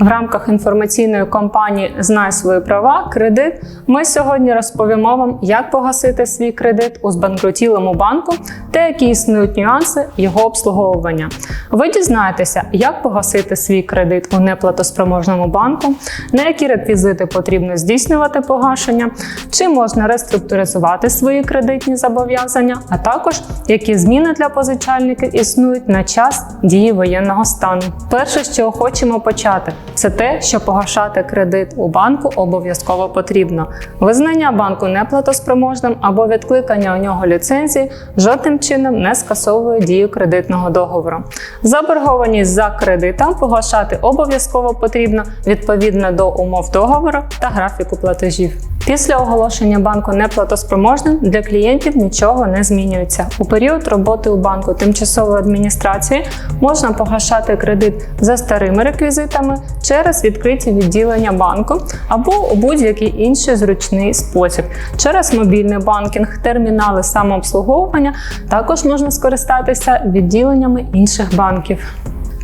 В рамках інформаційної кампанії Знай свої права кредит. Ми сьогодні розповімо вам, як погасити свій кредит у збанкрутілому банку та які існують нюанси його обслуговування. Ви дізнаєтеся, як погасити свій кредит у неплатоспроможному банку, на які реквізити потрібно здійснювати погашення, чи можна реструктуризувати свої кредитні зобов'язання, а також які зміни для позичальників існують на час дії воєнного стану. Перше, з чого хочемо почати, це те, що погашати кредит у банку обов'язково потрібно. Визнання банку неплатоспроможним або відкликання у нього ліцензії жодним чином не скасовує дію кредитного договору. Заборгованість за кредитом погашати обов'язково потрібно відповідно до умов договору та графіку платежів. Після оголошення банку неплатоспроможним для клієнтів нічого не змінюється. У період роботи у банку тимчасової адміністрації можна погашати кредит за старими реквізитами через відкриті відділення банку або у будь-який інший зручний спосіб. Через мобільний банкінг, термінали самообслуговування також можна скористатися відділеннями інших банків.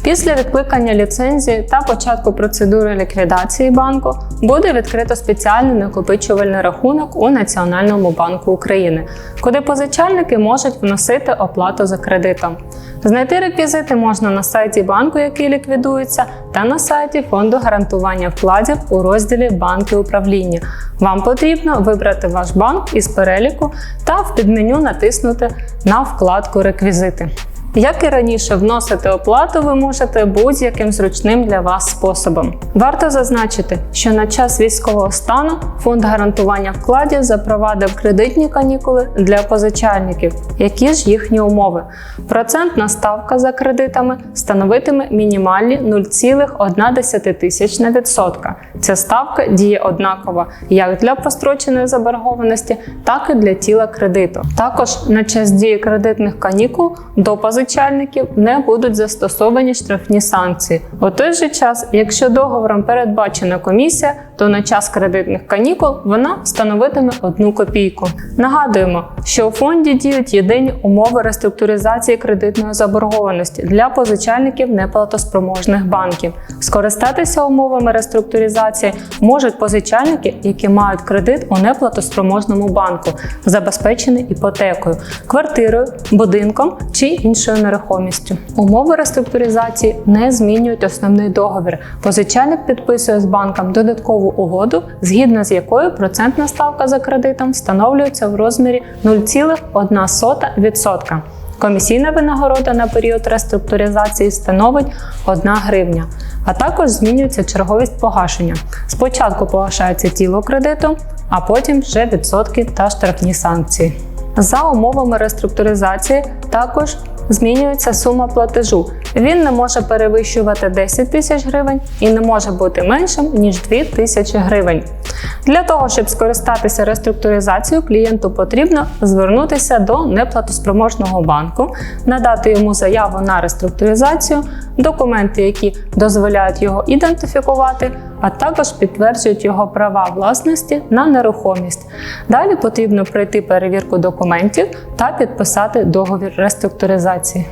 Після відкликання ліцензії та початку процедури ліквідації банку буде відкрито спеціальний накопичувальний рахунок у Національному банку України, куди позичальники можуть вносити оплату за кредитом. Знайти реквізити можна на сайті банку, який ліквідується, та на сайті фонду гарантування вкладів у розділі Банки управління. Вам потрібно вибрати ваш банк із переліку та в підменю натиснути на вкладку Реквізити. Як і раніше, вносити оплату ви можете будь-яким зручним для вас способом. Варто зазначити, що на час військового стану фонд гарантування вкладів запровадив кредитні канікули для позичальників. Які ж їхні умови? Процентна ставка за кредитами становитиме мінімальні 0,1%. Ця ставка діє однаково як для простроченої заборгованості, так і для тіла кредиту. Також на час дії кредитних канікул до позичальників не будуть застосовані штрафні санкції. У той же час, якщо договором передбачена комісія, то на час кредитних канікул вона становитиме одну копійку. Нагадуємо, що у фонді діють єдині умови реструктуризації кредитної заборгованості для позичальників неплатоспроможних банків. Скористатися умовами реструктуризації можуть позичальники, які мають кредит у неплатоспроможному банку, забезпечений іпотекою, квартирою, будинком чи іншою нерухомістю. Умови реструктуризації не змінюють основний договір. Позичальник підписує з банком додаткову угоду, згідно з якою процентна ставка за кредитом встановлюється в розмірі 0,1%. Комісійна винагорода на період реструктуризації становить 1 гривня, а також змінюється черговість погашення. Спочатку погашається тіло кредиту, а потім вже відсотки та штрафні санкції. За умовами реструктуризації також змінюється сума платежу. Він не може перевищувати 10 тисяч гривень і не може бути меншим ніж 2 тисячі гривень. Для того, щоб скористатися реструктуризацією, клієнту потрібно звернутися до неплатоспроможного банку, надати йому заяву на реструктуризацію, документи, які дозволяють його ідентифікувати, а також підтверджують його права власності на нерухомість. Далі потрібно пройти перевірку документів та підписати договір реструктуризації.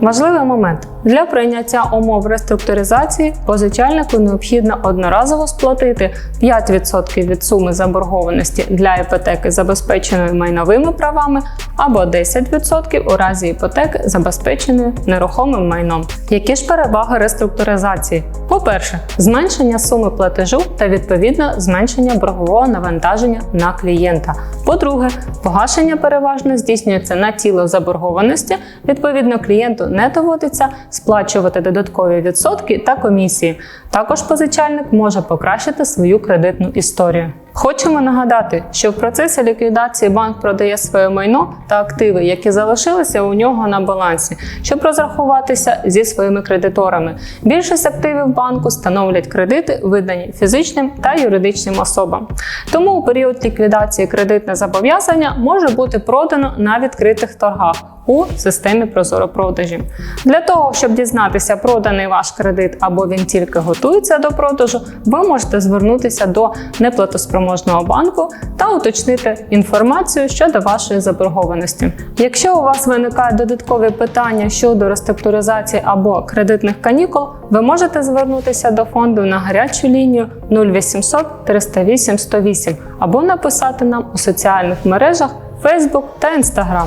Важливий момент для прийняття умов реструктуризації позичальнику необхідно одноразово сплатити 5% від суми заборгованості для іпотеки, забезпеченої майновими правами, або 10% у разі іпотеки, забезпеченої нерухомим майном. Які ж переваги реструктуризації? По-перше, зменшення суми платежу та відповідно зменшення боргового навантаження на клієнта. По-друге, погашення переважно здійснюється на тіло заборгованості. Відповідно, клієнту не доводиться сплачувати додаткові відсотки та комісії. Також позичальник може покращити свою кредитну історію. Хочемо нагадати, що в процесі ліквідації банк продає своє майно та активи, які залишилися у нього на балансі, щоб розрахуватися зі своїми кредиторами. Більшість активів банку становлять кредити, видані фізичним та юридичним особам. Тому у період ліквідації кредитне зобов'язання може бути продано на відкритих торгах у системі Прозоро продажі. Для того, щоб дізнатися, проданий ваш кредит або він тільки готується до продажу, ви можете звернутися до неплатоспроможного банку та уточнити інформацію щодо вашої заборгованості. Якщо у вас виникають додаткові питання щодо реструктуризації або кредитних канікул, ви можете звернутися до фонду на гарячу лінію 0800 308 108 або написати нам у соціальних мережах Facebook та Instagram.